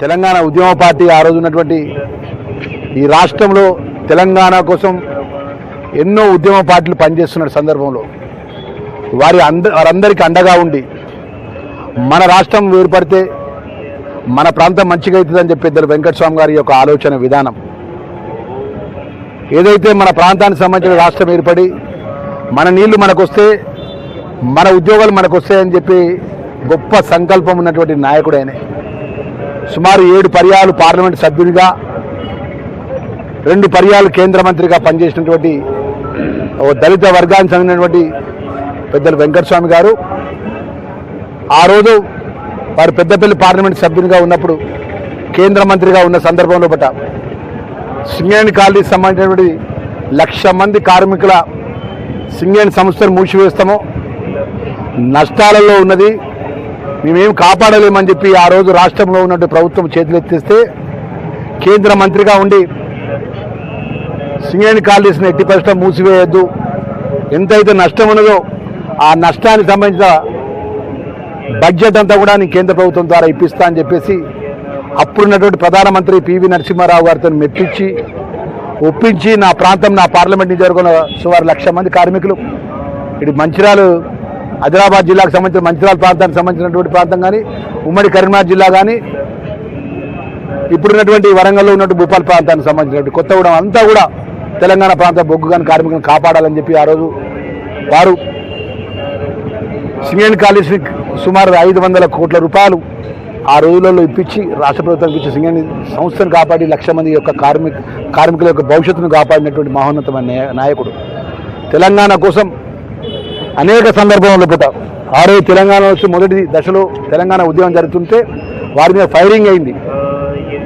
తెలంగాణ ఉద్యమ పార్టీ ఆ రోజు ఉన్నటువంటి ఈ రాష్ట్రంలో తెలంగాణ కోసం ఎన్నో ఉద్యమ పార్టీలు పనిచేస్తున్న సందర్భంలో వారి అంద వారందరికీ అండగా ఉండి మన రాష్ట్రం ఏర్పడితే మన ప్రాంతం మంచిగా అవుతుందని చెప్పి ఇద్దరు వెంకటస్వామి గారి యొక్క ఆలోచన విధానం. ఏదైతే మన ప్రాంతానికి సంబంధించిన రాష్ట్రం ఏర్పడి మన నీళ్ళు మనకు వస్తే మన ఉద్యోగాలు మనకు వస్తాయని చెప్పి గొప్ప సంకల్పం ఉన్నటువంటి నాయకుడు సుమారు ఏడు పర్యాలు పార్లమెంట్ సభ్యునిగా రెండు పర్యాలు కేంద్ర మంత్రిగా పనిచేసినటువంటి ఓ దళిత వర్గానికి చెందినటువంటి పెద్దలు వెంకటస్వామి గారు. ఆ రోజు వారు పెద్దపల్లి పార్లమెంట్ సభ్యునిగా ఉన్నప్పుడు కేంద్ర మంత్రిగా ఉన్న సందర్భంలో పట్ట సింగేణి కాలనీకి సంబంధించినటువంటి లక్ష మంది కార్మికుల సింగేణి సంస్థను మూసివేస్తామో. నష్టాలలో ఉన్నది మేమేం కాపాడలేమని చెప్పి ఆ రోజు రాష్ట్రంలో ఉన్నట్టు ప్రభుత్వం చేతులెత్తిస్తే కేంద్ర మంత్రిగా ఉండి సింగేణి కాలనీస్ని ఎట్టి పరిశ్రమ మూసివేయద్దు. ఎంతైతే నష్టం ఉన్నదో ఆ నష్టానికి సంబంధించిన బడ్జెట్ అంతా కూడా నేను కేంద్ర ప్రభుత్వం ద్వారా ఇప్పిస్తా అని చెప్పేసి అప్పుడున్నటువంటి ప్రధానమంత్రి పివి నరసింహారావు గారితో మెప్పించి ఒప్పించి నా ప్రాంతం నా పార్లమెంట్ నియోజకవర్గంలో సుమారు లక్ష మంది కార్మికులు. ఇటు మంచిర్యాలు ఆదిలాబాద్ జిల్లాకు సంబంధించిన మంచిరాల ప్రాంతానికి సంబంధించినటువంటి ప్రాంతం కానీ ఉమ్మడి కరీంనగర్ జిల్లా కానీ ఇప్పుడున్నటువంటి వరంగల్లో ఉన్నటువంటి భూపాల్ ప్రాంతానికి సంబంధించినటువంటి కొత్తగూడెం అంతా కూడా తెలంగాణ ప్రాంత బొగ్గు కానీ కార్మికులను కాపాడాలని చెప్పి ఆ రోజు వారు సింగేణి కాలేజీని సుమారు ఐదు వందల కోట్ల రూపాయలు ఆ రోజులలో ఇప్పించి రాష్ట్ర ప్రభుత్వం ఇచ్చి సింగేణి సంస్థను కాపాడి లక్ష మంది యొక్క కార్మిక కార్మికుల యొక్క భవిష్యత్తును కాపాడినటువంటి మహోన్నతమైన నాయకుడు. తెలంగాణ కోసం అనేక సందర్భంలో పుట్ట. ఆ రోజు తెలంగాణ వచ్చి మొదటి దశలో తెలంగాణ ఉద్యమం జరుగుతుంటే వారి మీద ఫైరింగ్ అయింది.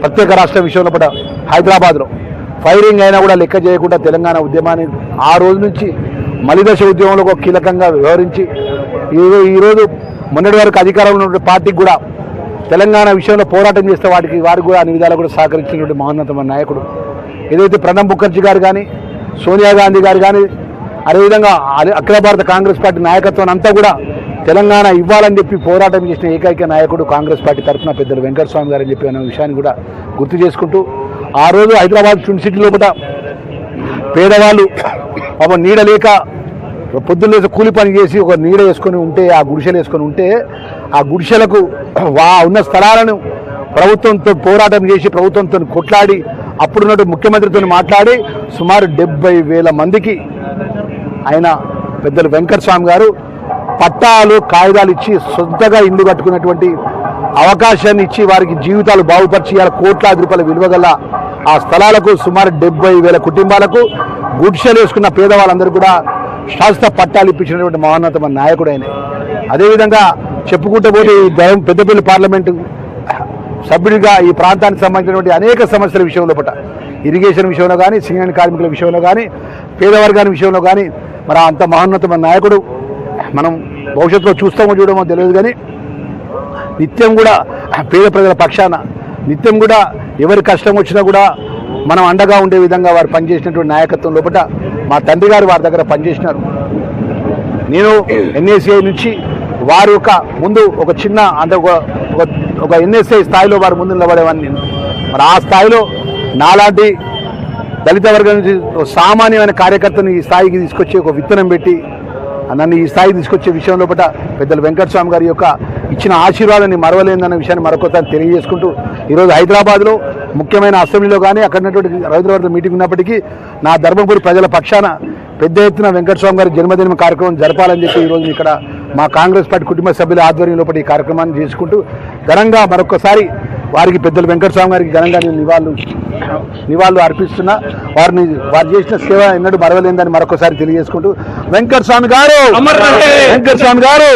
ప్రత్యేక రాష్ట్ర విషయంలో కూడా హైదరాబాద్లో. ఫైరింగ్ అయినా కూడా లెక్క చేయకుండా తెలంగాణ ఉద్యమాన్ని ఆ రోజు నుంచి మలిదశ ఉద్యమంలో ఒక కీలకంగా వ్యవహరించి ఈరోజు మొన్నటి వరకు అధికారంలో ఉన్న పార్టీకి కూడా తెలంగాణ విషయంలో పోరాటం చేస్తే వాటికి వారికి కూడా అన్ని విధాలు కూడా సహకరించినటువంటి మహోన్నతమైన నాయకుడు. ఏదైతే ప్రణబ్ ముఖర్జీ గారు కానీ సోనియా గాంధీ గారు కానీ అదేవిధంగా అఖిల భారత కాంగ్రెస్ పార్టీ నాయకత్వం అంతా కూడా తెలంగాణ ఇవ్వాలని చెప్పి పోరాటం చేసిన ఏకైక నాయకుడు కాంగ్రెస్ పార్టీ తరఫున పెద్దలు వెంకటస్వామి గారు అని చెప్పి అనే విషయాన్ని కూడా గుర్తు చేసుకుంటూ ఆ రోజు హైదరాబాద్ ట్విన్ సిటీలో లోపల పేదవాళ్ళు పాపం నీడ లేక పొద్దున్న లేసి కూలి పని చేసి ఒక నీడ వేసుకొని ఉంటే ఆ గుడిసెలు వేసుకొని ఉంటే ఆ గుడిసెలకు వా ఉన్న స్థలాలను ప్రభుత్వంతో పోరాటం చేసి ప్రభుత్వంతో కొట్లాడి అప్పుడున్నట్టు ముఖ్యమంత్రితో మాట్లాడి సుమారు డెబ్బై వేల మందికి ఆయన పెద్దలు వెంకటస్వామి గారు పట్టాలు కాగితాలు ఇచ్చి సొంతగా ఇల్లు కట్టుకున్నటువంటి అవకాశాన్ని ఇచ్చి వారికి జీవితాలు బాగుపరిచి ఇవాళ కోట్లాది రూపాయల విలువ గల ఆ స్థలాలకు సుమారు డెబ్బై వేల కుటుంబాలకు గుడ్షలు వేసుకున్న పేదవాళ్ళందరూ కూడా శాస్త్ర పట్టాలు ఇప్పించినటువంటి మహోన్నతమ నాయకుడు ఆయన. అదేవిధంగా చెప్పుకుంటూ పోతే ఈ దయం పెద్దపల్లి పార్లమెంటు సభ్యుడిగా ఈ ప్రాంతానికి సంబంధించినటువంటి అనేక సమస్యల విషయంలో పట ఇరిగేషన్ విషయంలో కానీ సింగని కార్మికుల విషయంలో కానీ పేదవర్గాని విషయంలో కానీ మరి అంత మహోన్నతమైన నాయకుడు మనం భవిష్యత్తులో చూస్తామో చూడమో తెలియదు కానీ నిత్యం కూడా పేద ప్రజల పక్షాన నిత్యం కూడా ఎవరి కష్టం వచ్చినా కూడా మనం అండగా ఉండే విధంగా వారు పనిచేసినటువంటి నాయకత్వం లోపల మా తండ్రి గారు వారి దగ్గర పనిచేసినారు. నేను ఎన్ఏసిఐ నుంచి వారి యొక్క ముందు ఒక చిన్న అంటే ఒక ఒక- ఒక ఎన్ఎస్ఐ స్థాయిలో వారు ముందు నిలబడేవాడిని నేను. మరి ఆ స్థాయిలో నాలాంటి దళిత వర్గం నుంచి ఒక సామాన్యమైన కార్యకర్తను ఈ స్థాయికి తీసుకొచ్చి ఒక విత్తనం పెట్టి నన్ను ఈ స్థాయికి తీసుకొచ్చే విషయం లోపల పెద్దలు వెంకటస్వామి గారి యొక్క ఇచ్చిన ఆశీర్వాదాన్ని మరవలేదన్న విషయాన్ని మరొకసారి తెలియజేసుకుంటూ ఈరోజు హైదరాబాద్లో ముఖ్యమైన అసెంబ్లీలో కానీ అక్కడ ఉన్నటువంటి హైదరాబాద్లో మీటింగ్ ఉన్నప్పటికీ నా ధర్మపురి ప్రజల పక్షాన పెద్ద ఎత్తున వెంకటస్వామి గారి జన్మదిన కార్యక్రమం జరపాలని చెప్పి ఈరోజు ఇక్కడ మా కాంగ్రెస్ పార్టీ కుటుంబ సభ్యుల ఆధ్వర్యంలో ఈ కార్యక్రమాన్ని చేసుకుంటూ ఘనంగా మరొకసారి వారికి పెద్దలు వెంకటస్వామి గారికి ఘనంగా నేను నివాళులు నివాళులు అర్పిస్తున్నా. వారిని వారు చేసిన సేవ ఎన్నడూ మరవలేదని మరొకసారి తెలియజేసుకుంటూ. వెంకటస్వామి గారు! వెంకటస్వామి గారు!